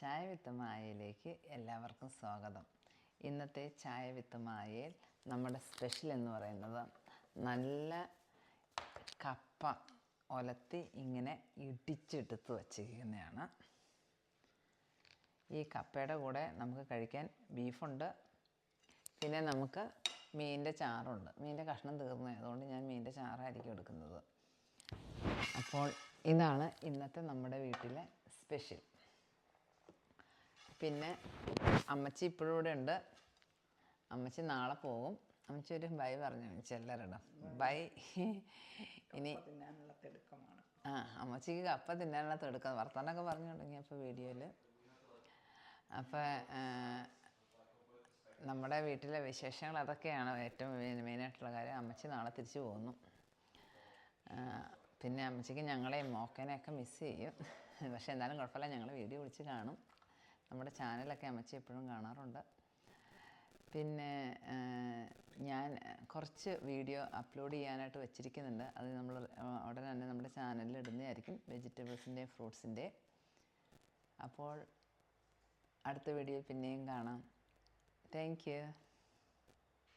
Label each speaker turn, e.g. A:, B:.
A: ചായ വിത്ത് മായയിലേക്ക് എല്ലാവർക്കും സ്വാഗതം. ഇന്നത്തെ ചായ വിത്ത് മായയിൽ നമ്മുടെ സ്പെഷ്യൽ എന്ന് പറയുന്നത് നല്ല കപ്പ ഒലത്തി ഇങ്ങനെ ഇടിച്ചെടുത്ത് വച്ചിരിക്കുന്നതാണ്. ഈ കപ്പയുടെ കൂടെ നമുക്ക് കഴിക്കാൻ ബീഫുണ്ട്. പിന്നെ നമുക്ക് മീനിന്റെ ചാറുണ്ട്. മീനിന്റെ കഷ്ണം തീർന്നു അതുകൊണ്ട് ഞാൻ മീനിന്റെ ചാറായിരിക്കും എടുക്കുന്നത്. അപ്പോൾ ഇതാണ് ഇന്നത്തെ നമ്മുടെ വീട്ടിലെ സ്പെഷ്യൽ പിന്നെ അമ്മച്ചി ഇപ്പോഴും ഇവിടെ ഉണ്ട്. അമ്മച്ചി നാളെ പോകും. അമ്മച്ചി ഒരു ബൈ പറഞ്ഞു അമ്മച്ചി എല്ലാവരോടും ബൈ. ഇനി ആ അമ്മച്ചിക്ക് കപ്പ തിന്നാനുള്ള തിടുക്കം. വർത്താനൊക്കെ പറഞ്ഞു തുടങ്ങിയപ്പോൾ വീഡിയോയിൽ അപ്പോൾ നമ്മുടെ വീട്ടിലെ വിശേഷങ്ങൾ അതൊക്കെയാണ് ഏറ്റവും മെയിൻ- മെയിനായിട്ടുള്ള കാര്യം. അമ്മച്ചി നാളെ തിരിച്ചു പോകുന്നു. പിന്നെ അമ്മച്ചിക്ക് ഞങ്ങളെയും മോക്കനെയൊക്കെ മിസ് ചെയ്യും. പക്ഷേ എന്തായാലും കുഴപ്പമില്ല. ഞങ്ങൾ വീഡിയോ വിളിച്ച് കാണും. നമ്മുടെ ചാനലൊക്കെ അമ്മച്ചി എപ്പോഴും കാണാറുണ്ട്. പിന്നെ ഞാൻ കുറച്ച് വീഡിയോ അപ്ലോഡ് ചെയ്യാനായിട്ട് വെച്ചിരിക്കുന്നുണ്ട്. അത് നമ്മൾ ഉടനെ തന്നെ നമ്മുടെ ചാനലിൽ ഇടുന്നതായിരിക്കും. വെജിറ്റബിൾസിന്റെ ഫ്രൂട്ട്സിന്റെ അപ്പോൾ അടുത്ത വീഡിയോയിൽ പിന്നെയും കാണാം. താങ്ക്